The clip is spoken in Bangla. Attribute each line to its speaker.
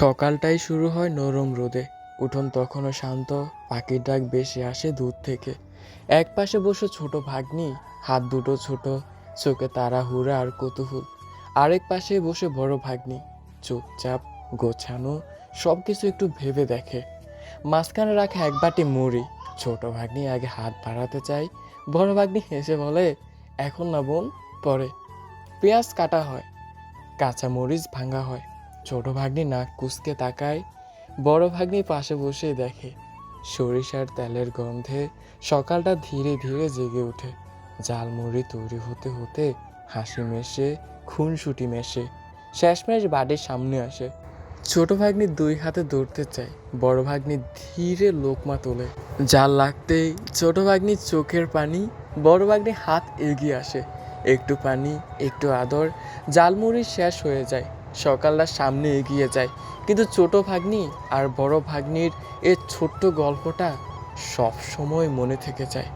Speaker 1: সকালটাই শুরু হয় নরম রোদে। উঠোন তখনও শান্ত, পাখির ডাক বেশি আসে দূর থেকে। এক পাশে বসে ছোট ভাগ্নি, হাত দুটো ছোট, চোখে তাড়াহুড়া আর কৌতূহল। আরেক পাশে বসে বড় ভাগ্নি, চুপচাপ গোছানো সব কিছু একটু ভেবে দেখে। মাঝখানে রাখা এক বাটি মুড়ি। ছোট ভাগ্নি আগে হাত বাড়াতে চাই বড় ভাগ্নি হেসে বলে, এখন না বোন, পরে। পেঁয়াজ কাটা হয়, কাঁচা মরিচ ভাঙা হয়। ছোট ভাগ্নি নাক কুচকে তাকায়, বড় ভাগ্নি পাশে বসে দেখে। সরিষার তেলের গন্ধে সকালটা ধীরে ধীরে জেগে ওঠে। জালমুড়ি তৈরি হতে হতে হাসি মেশে, খুনসুটি মেশে, শেষমেশ বাড়ির সামনে আসে। ছোট ভাগ্নি দুই হাতে দৌড়তে চায়, বড় ভাগ্নি ধীরে লোকমা তোলে। জাল লাগতেই ছোট ভাগ্নি চোখের পানি, বড় ভাগ্নি হাত এগিয়ে আসে। একটু পানি, একটু আদর জালমুড়ি শেষ হয়ে যায়। সকালটা সামনে এগিয়ে যায়। কিন্তু ছোট ভাগ্নি আর বড় ভাগ্নির এ ছোট্ট গল্পটা সবসময় মনে থেকে যায়।